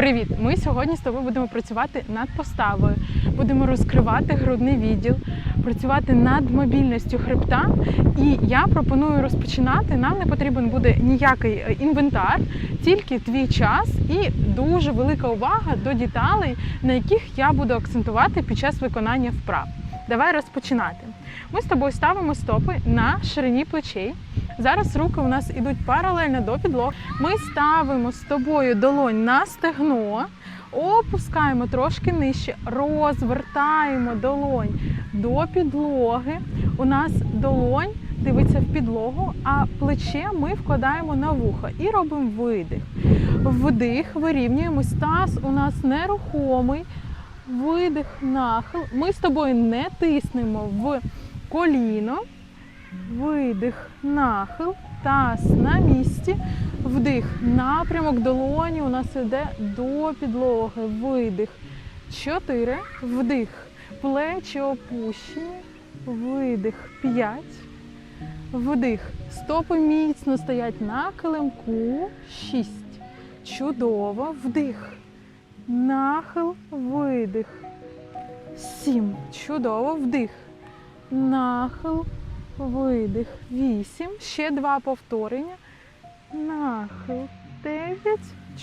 Привіт! Ми сьогодні з тобою будемо працювати над поставою, будемо розкривати грудний відділ, працювати над мобільністю хребта. І я пропоную розпочинати. Нам не потрібен буде ніякий е, інвентар, тільки твій час і дуже велика увага до деталей, на яких я буду акцентувати під час виконання вправ. Давай розпочинати. Ми з тобою ставимо стопи на ширині плечей. Зараз руки у нас ідуть паралельно до підлоги. Ми ставимо з тобою долонь на стегно, опускаємо трошки нижче, розвертаємо долонь до підлоги. У нас долонь дивиться в підлогу, а плече ми вкладаємо на вухо і робимо видих. Вдих, вирівнюємось. Таз у нас нерухомий. Видих, нахил. Ми з тобою не тиснемо в коліно. Видих, нахил, таз на місці, вдих, напрямок долоні у нас йде до підлоги. Видих. Чотири. Вдих. Плечі опущені. Видих. П'ять. Вдих. Стопи міцно стоять на килимку. Шість. Чудово. Вдих. Нахил. Видих. Сім. Чудово. Вдих. Нахил. Видих. Вісім. Ще два повторення. Нахил. Дев'ять.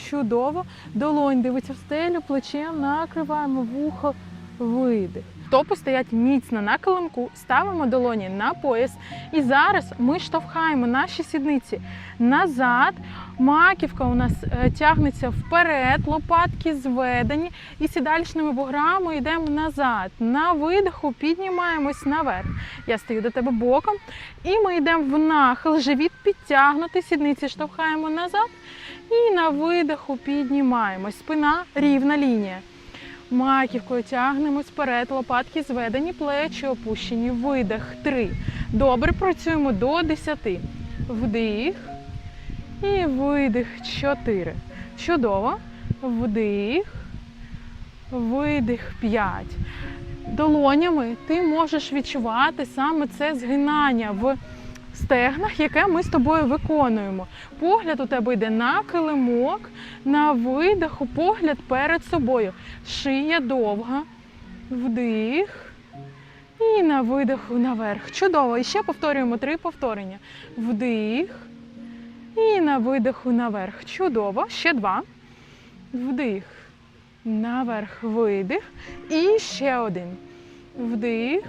Чудово. Долонь дивиться в стелю, плечем накриваємо вухо. Видих. Стопи стоять міцно на килимку, ставимо долоні на пояс. І зараз ми штовхаємо наші сідниці назад. Маківка у нас е, тягнеться вперед, лопатки зведені. І сідальчними буграми йдемо назад. На видиху піднімаємось наверх. Я стою до тебе боком. І ми йдемо в нахил, живіт підтягнутий, сідниці штовхаємо назад. І на видиху піднімаємось. Спина рівна лінія. Маківкою тягнемось вперед, лопатки зведені, плечі опущені. Видих. Три. Добре, працюємо до 10. Вдих. І видих. Чотири. Чудово. Вдих. Видих. П'ять. Долонями ти можеш відчувати саме це згинання в стегнах, яке ми з тобою виконуємо. Погляд у тебе йде на килимок, на видиху, погляд перед собою. Шия довга. Вдих. І на видиху наверх. Чудово. І ще повторюємо три повторення. Вдих. І на видиху наверх. Чудово. Ще два. Вдих. Наверх. Видих. І ще один. Вдих.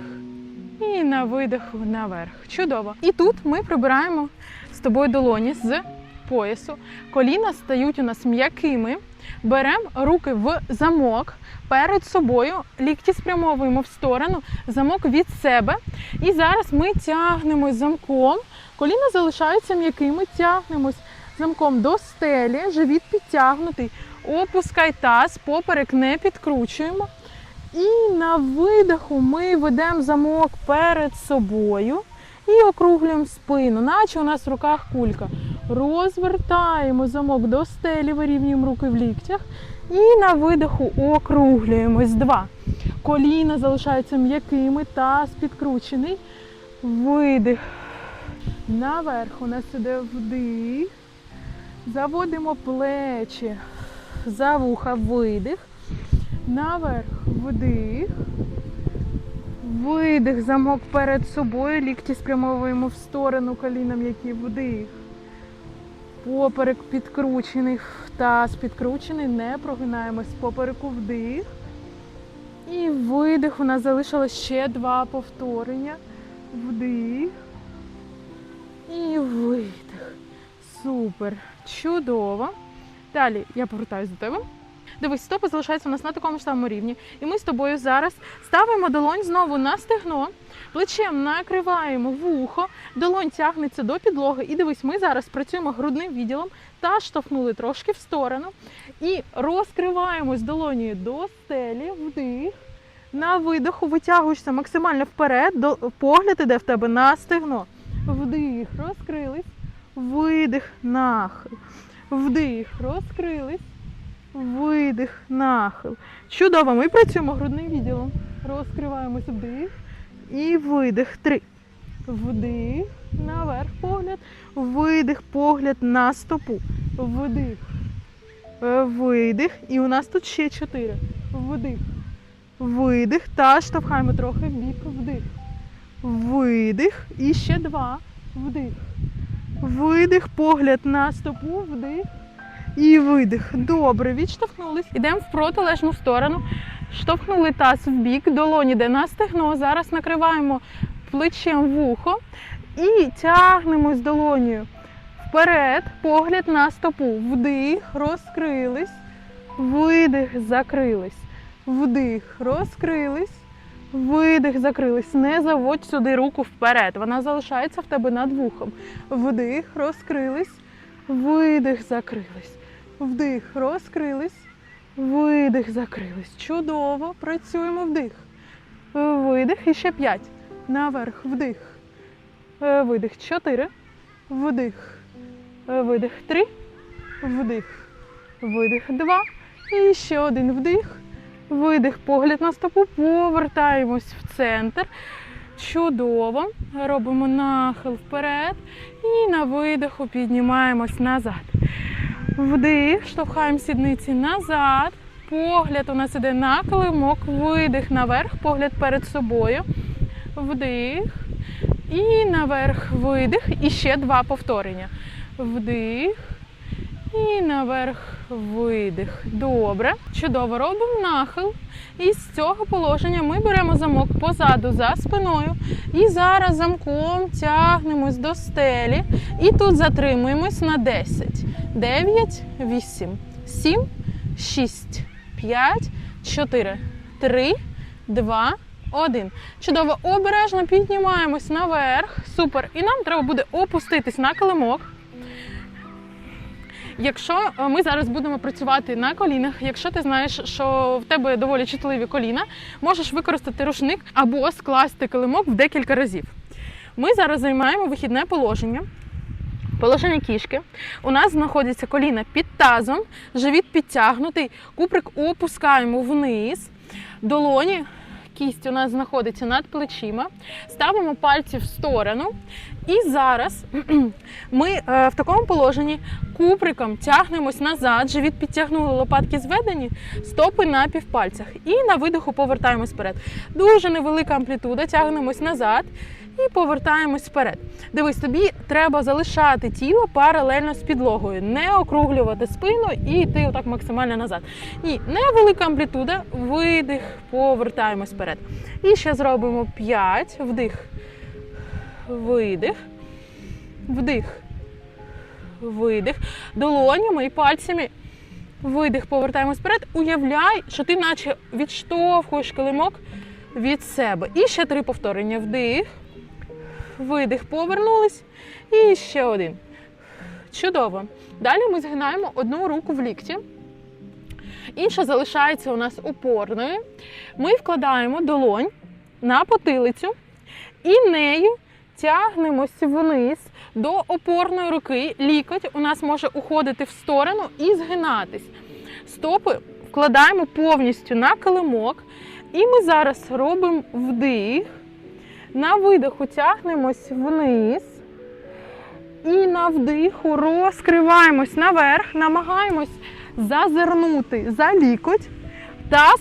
І на видиху наверх. Чудово. І тут ми прибираємо з тобою долоні з поясу. Коліна стають у нас м'якими. Беремо руки в замок перед собою, лікті спрямовуємо в сторону, замок від себе. І зараз ми тягнемось замком. Коліна залишаються м'якими, тягнемось замком до стелі, живіт підтягнутий. Опускай таз, поперек не підкручуємо. І на видиху ми ведемо замок перед собою і округлюємо спину, наче у нас в руках кулька. Розвертаємо замок до стелі, вирівнюємо руки в ліктях. І на видиху округлюємось. Два. Коліна залишаються м'якими, таз підкручений. Видих. Наверх у нас іде вдих. Заводимо плечі за вуха, видих. Наверх, вдих. Видих, замок перед собою, лікті спрямовуємо в сторону коліном, які вдих. Поперек підкручений, таз підкручений, не прогинаємось попереку вдих. І видих. У нас залишилось ще два повторення. Вдих. І видих. Супер. Чудово. Далі я повертаюся до тебе. Дивись, стопи залишаються у нас на такому ж самому рівні. І ми з тобою зараз ставимо долонь знову на стегно, плечем накриваємо вухо, долонь тягнеться до підлоги. І дивись, ми зараз працюємо грудним відділом та штовхнули трошки в сторону. І розкриваємось долонію до стелі, вдих. На видиху витягуєшся максимально вперед, погляд іде в тебе на стегно. Вдих, розкрились, видих, нахил. Вдих, розкрились. Видих, нахил. Чудово, ми працюємо грудним відділом. Розкриваємось вдих і видих. Три. Вдих, наверх погляд. Видих, погляд на стопу. Вдих. Е, Видих. І у нас тут ще чотири. Вдих. Видих. Та штовхаємо трохи в бік. Вдих. Видих. І ще два. Вдих. Видих. Погляд на стопу. Вдих. І видих. Добре, відштовхнулись. Ідемо в протилежну сторону. Штовхнули таз в бік, долоні йде на стегно. Зараз накриваємо плечем вухо і тягнемось долонію вперед, погляд на стопу. Вдих, розкрились, видих, закрились. Вдих, розкрились, видих, закрились. Не заводь сюди руку вперед. Вона залишається в тебе над вухом. Вдих, розкрились, видих, закрились. Вдих, розкрились, видих, закрились. Чудово. Працюємо вдих. Видих і ще п'ять. Наверх, вдих. Е, Видих. Чотири. Вдих. Е, Видих. Три. Вдих. Видих. Два. І ще один вдих. Видих. Погляд на стопу. Повертаємось в центр. Чудово. Робимо нахил вперед. І на видиху піднімаємось назад. Вдих. Штовхаємо сідниці назад. Погляд у нас іде на килимок. Видих наверх. Погляд перед собою. Вдих. І наверх видих. І ще два повторення. Вдих. І наверх видих. Добре. Чудово. Робимо нахил. І з цього положення ми беремо замок позаду за спиною. І зараз замком тягнемось до стелі. І тут затримуємось на 10, 9, 8, 7, 6, 5, 4, 3, 2, 1. Чудово, обережно піднімаємось наверх. Супер. І нам треба буде опуститись на килимок. Якщо е, ми зараз будемо працювати на колінах, якщо ти знаєш, що в тебе доволі чутливі коліна, можеш використати рушник або скласти килимок в декілька разів. Ми зараз займаємо вихідне положення. Положення кішки. У нас знаходяться коліна під тазом, живіт підтягнутий, куприк опускаємо вниз, долоні, кість у нас знаходиться над плечима, ставимо пальці в сторону. І зараз ми е, в такому положенні куприком тягнемось назад, живіт підтягнули, лопатки зведені, стопи на півпальцях. І на видиху повертаємось вперед. Дуже невелика амплітуда, тягнемось назад і повертаємось вперед. Dивись, тобі треба залишати тіло паралельно з підлогою, не округлювати спину і йти отак максимально назад. Ні, невелика амплітуда, видих, повертаємось вперед. І ще зробимо 5, вдих, видих, вдих, видих. Долонями і пальцями. Видих, повертаємось вперед. Уявляй, що ти наче відштовхуєш килимок від себе. І ще три повторення. Вдих, видих, повернулись. І ще один. Чудово. Далі ми згинаємо одну руку в лікті. Інша залишається у нас опорною. Ми вкладаємо долонь на потилицю і нею тягнемось вниз до опорної руки. Лікоть у нас може уходити в сторону і згинатись. Стопи вкладаємо повністю на килимок. І ми зараз робимо вдих. На видиху тягнемось вниз. І на вдиху розкриваємось наверх, намагаємось зазирнути за лікоть, таз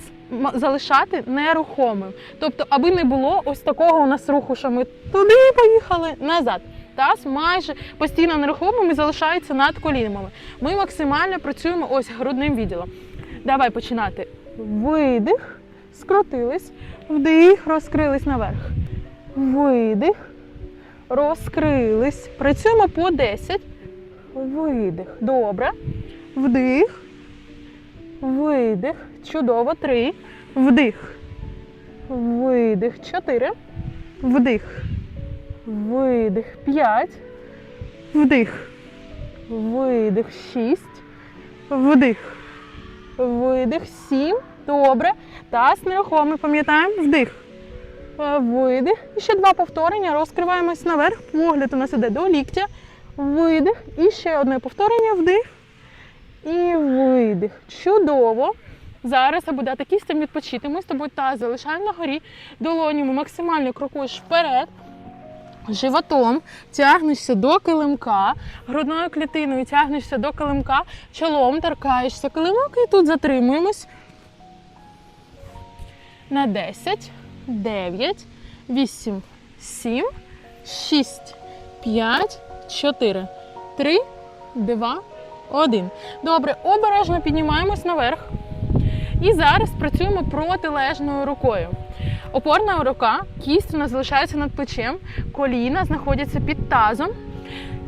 залишати нерухомим. Тобто, аби не було ось такого у нас руху, що ми туди поїхали, назад. Таз майже постійно нерухомим і залишається над колінами. Ми максимально працюємо ось грудним відділом. Давай починати. Видих, скрутились, вдих, розкрились наверх. Видих, розкрились. Працюємо по 10. Видих. Добре. Вдих. Видих. Чудово. Три. Вдих. Видих. Чотири. Вдих. Видих. П'ять. Вдих. Видих. Шість. Вдих. Видих. Сім. Добре. Таз нерухомий. Пам'ятаємо. Вдих. Е, Видих. І ще два повторення. Розкриваємось наверх. Погляд у нас іде до ліктя. Видих. І ще одне повторення. Вдих. І видих. Чудово. Зараз, аби дати кістям відпочити, ми з тобою таз залишаємо на горі. Долонями максимально крокуєш вперед. Животом тягнешся до килимка, грудною клітиною тягнешся до килимка, чолом торкаєшся килимок і тут затримуємось. На 10, 9, 8, 7, 6, 5, 4, 3, 2, 1. Добре, обережно піднімаємось наверх. І зараз працюємо протилежною рукою. Опорна рука, кість у нас залишається над плечем, коліна знаходяться під тазом.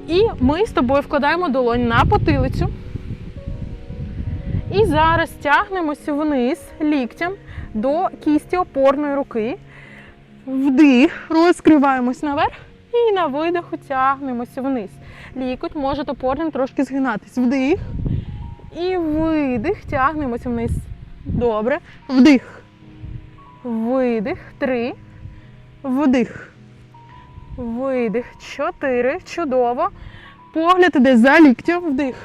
І ми з тобою вкладаємо долонь на потилицю. І зараз тягнемося вниз ліктям до кісті опорної руки. Вдих, розкриваємось наверх і на видиху тягнемося вниз. Лікоть може опорним трошки згинатись. Вдих. І видих, тягнемося вниз. Добре. Вдих. Видих. Три. Вдих. Видих. Чотири. Чудово. Погляд іде за ліктем. Вдих.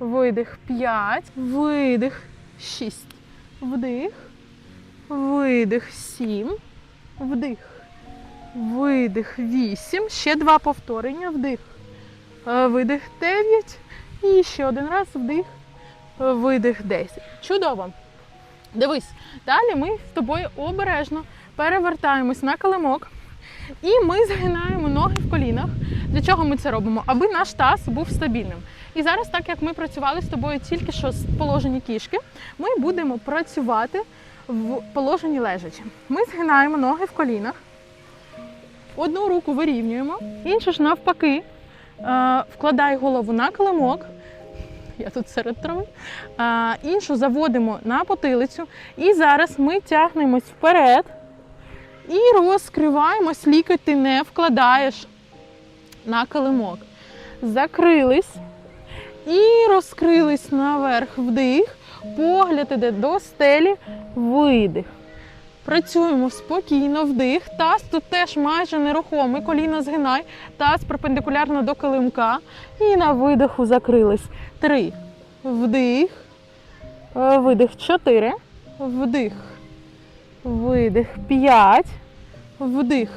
Видих. П'ять. Видих. Шість. Вдих. Видих. Сім. Вдих. Видих. Вісім. Ще два повторення. Вдих. Е, Видих. Дев'ять. І ще один раз. Вдих. Видих. Десять. Чудово. Дивись, далі ми з тобою обережно перевертаємось на килимок. І ми згинаємо ноги в колінах. Для чого ми це робимо? Аби наш таз був стабільним. І зараз, так як ми працювали з тобою тільки що з положенні кішки, ми будемо працювати в положенні лежачі. Ми згинаємо ноги в колінах, одну руку вирівнюємо, іншу ж навпаки, е, вкладай голову на килимок. Я тут серед трави. А, іншу заводимо на потилицю. І зараз ми тягнемось вперед і розкриваємось. Лікоть ти не вкладаєш на килимок. Закрились і розкрились наверх вдих. Погляд іде до стелі, видих. Працюємо спокійно, вдих. Таз тут теж майже нерухомий. Коліно згинай, таз перпендикулярно до килимка. І на видиху закрились. Три. Вдих. Е, Видих. Чотири. Вдих. Видих. П'ять. Вдих.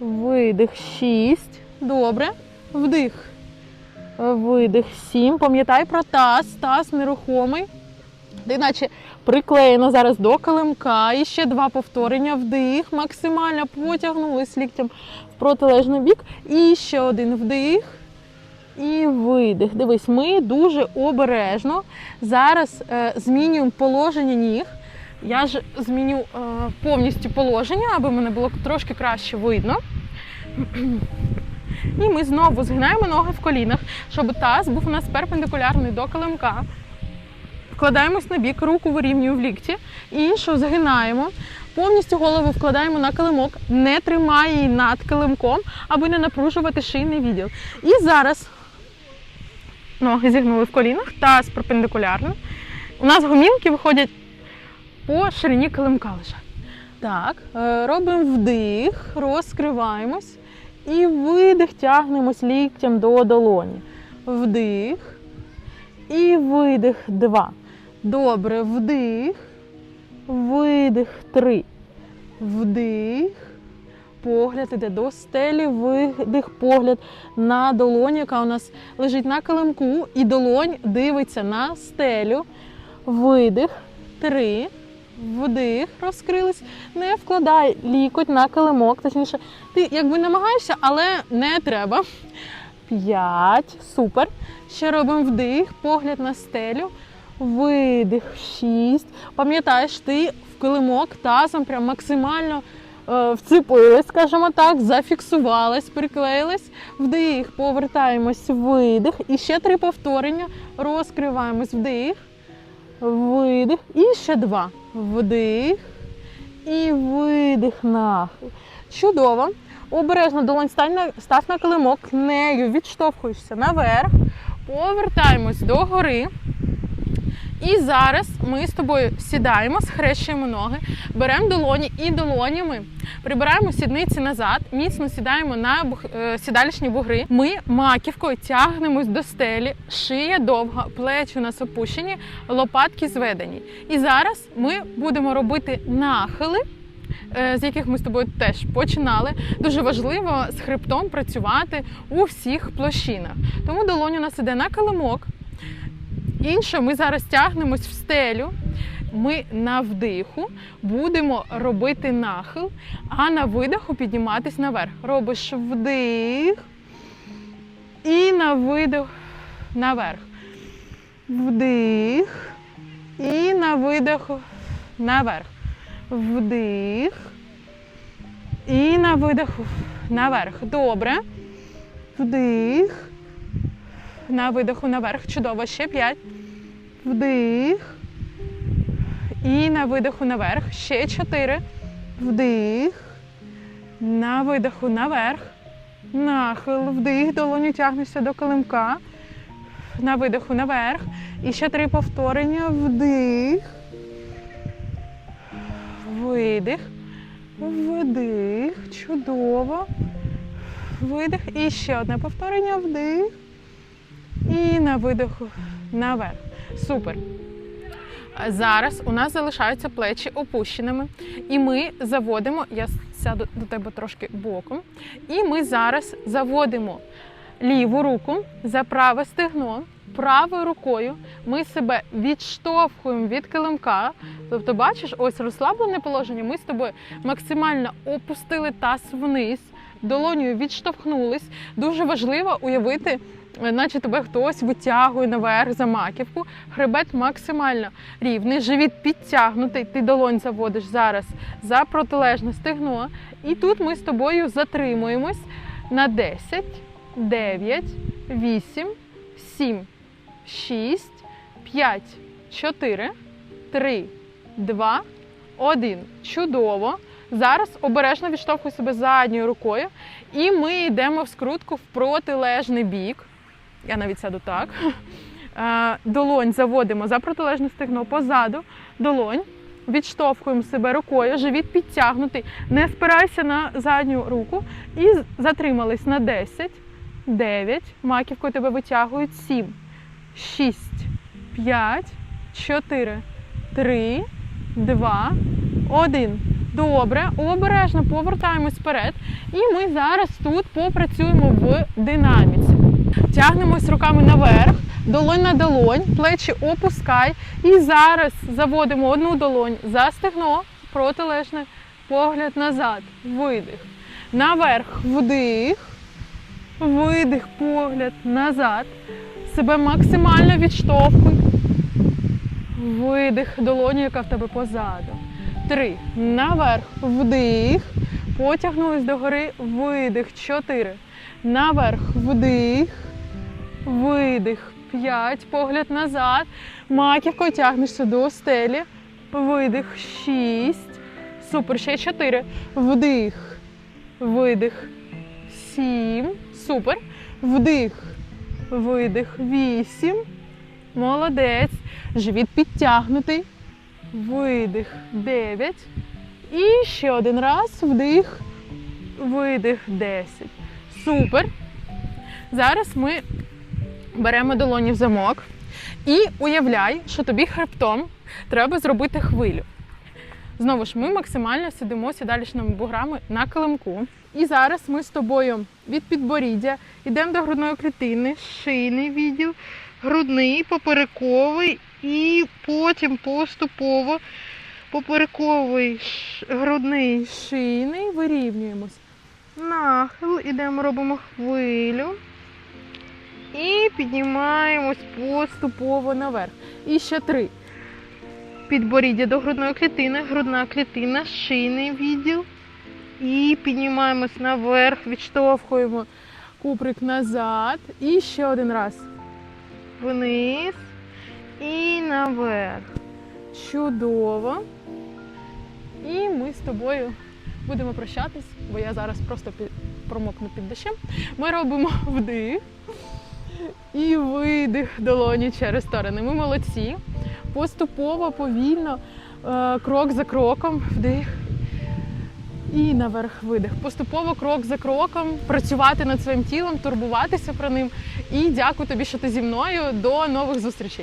Видих. Шість. Добре. Вдих. Е, Видих. Сім. Пам'ятай про таз. Таз нерухомий. Ти наче приклеєно зараз до килимка. І ще два повторення. Вдих. Максимально потягнулись ліктем в протилежний бік. І ще один вдих. І видих. Дивись, ми дуже обережно зараз е, змінюємо положення ніг. Я ж зміню е, повністю положення, аби мене було трошки краще видно. І ми знову згинаємо ноги в колінах, щоб таз був у нас перпендикулярний до килимка. Вкладаємось на бік, руку вирівнюю в лікті, іншу згинаємо. Повністю голову вкладаємо на килимок, не тримає її над килимком, аби не напружувати шийний відділ. І зараз ноги зігнули в колінах, таз перпендикулярно. У нас гомілки виходять по ширині килимка лише. Так, е, робимо вдих, розкриваємось і видих, тягнемось ліктям до долоні. Вдих і видих. Два. Добре, вдих, видих. Три. Вдих. Погляд іде до стелі, видих, погляд на долоню, яка у нас лежить на килимку, і долонь дивиться на стелю. Видих. Три. Вдих, розкрились. Не вкладай лікоть на килимок. Точніше, ти якби намагаєшся, але не треба. П'ять. Супер. Ще робимо вдих, погляд на стелю. Видих. Шість. Пам'ятаєш, ти в килимок тазом прям максимально е, вцепилась, скажімо так, зафіксувалась, приклеїлась. Вдих, повертаємось, видих. І ще три повторення. Розкриваємось, вдих. Видих. І ще два. Вдих. І видих. Нахил. Чудово. Обережно долонь став на килимок, нею відштовхуєшся наверх. Повертаємось до гори. І зараз ми з тобою сідаємо, схрещуємо ноги, беремо долоні і долонями прибираємо сідниці назад, міцно сідаємо на е, бугри. Ми маківкою тягнемось до стелі, шия довга, плечі у нас опущені, лопатки зведені. І зараз ми будемо робити нахили е, з яких ми з тобою теж починали. Дуже важливо з хребтом працювати у всіх площинах. Тому долонь у нас іде на килимок. Інше ми зараз тягнемось в стелю. Ми на вдиху будемо робити нахил, а на видиху підніматись наверх. Робиш вдих і на видих наверх. Вдих і на видиху наверх. Вдих і на видиху наверх. Добре. Вдих. На видиху наверх. Чудово. Ще п'ять. Вдих. І на видиху наверх. Ще чотири. Вдих. На видиху наверх. Нахил. Вдих. Долоню тягнешся до килимка. На видиху наверх. І ще три повторення. Вдих. Видих. Вдих. Чудово. Видих. І ще одне повторення. Вдих. І на видиху наверх. Супер. Зараз у нас залишаються плечі опущеними, і ми заводимо. Я сяду до тебе трошки боком. І ми зараз заводимо ліву руку за праве стегно. Правою рукою ми себе відштовхуємо від килимка. Тобто, бачиш, ось розслаблене положення. Ми з тобою максимально опустили таз вниз, долонею відштовхнулись. Дуже важливо уявити, наче тебе хтось витягує наверх за маківку. Хребет максимально рівний, живіт підтягнутий. Ти долонь заводиш зараз за протилежне стегно. І тут ми з тобою затримуємось на 10, 9, 8, 7, 6, 5, 4, 3, 2, 1. Чудово. Зараз обережно відштовхуй себе задньою рукою. І ми йдемо в скрутку в протилежний бік. Я навіть сяду так. Е, Долонь заводимо за протилежне стегно позаду. Долонь. Відштовхуємо себе рукою, живіт підтягнутий. Не спирайся на задню руку. І затримались на 10, 9. Маківкою тебе витягують 7, 6, 5, 4, 3, 2, 1. Добре, обережно повертаємось вперед. І ми зараз тут попрацюємо в динаміці. Тягнемось руками наверх, долонь на долонь, плечі опускай. І зараз заводимо одну долонь за стегно, протилежне, погляд назад, видих. Наверх, вдих, видих, погляд назад. Себе максимально відштовхуй. Видих, долоню, яка в тебе позаду. Три. Наверх, вдих. Потягнулись догори, видих. Чотири. Наверх, вдих. Видих. П'ять. Погляд назад. Маківкою тягнешся до стелі. Видих. Шість. Супер. Ще чотири. Вдих. Видих. Сім. Супер. Вдих. Видих. Вісім. Молодець. Живіт підтягнутий. Видих. Дев'ять. І ще один раз. Вдих. Видих. Десять. Супер. Зараз ми беремо долоні в замок і уявляй, що тобі хребтом треба зробити хвилю. Знову ж, ми максимально сидимо сідалічними буграми на килимку. І зараз ми з тобою від підборіддя йдемо до грудної клітини, шийний відділ, грудний, поперековий, і потім поступово поперековий, грудний, шийний, вирівнюємось. Нахил, ідемо, робимо хвилю. І піднімаємось поступово наверх. І ще три. Підборіддя до грудної клітини, грудна клітина, шийний відділ. І піднімаємось наверх, відштовхуємо куприк назад. І ще один раз. Вниз і наверх. Чудово. І ми з тобою будемо прощатись, бо я зараз просто промокну під дощем. Ми робимо вдих і видих долоні через сторони. Ми молодці. Поступово, повільно, е, крок за кроком, вдих. І наверх видих. Поступово, крок за кроком, працювати над своїм тілом, турбуватися про ним. І дякую тобі, що ти зі мною. До нових зустрічей.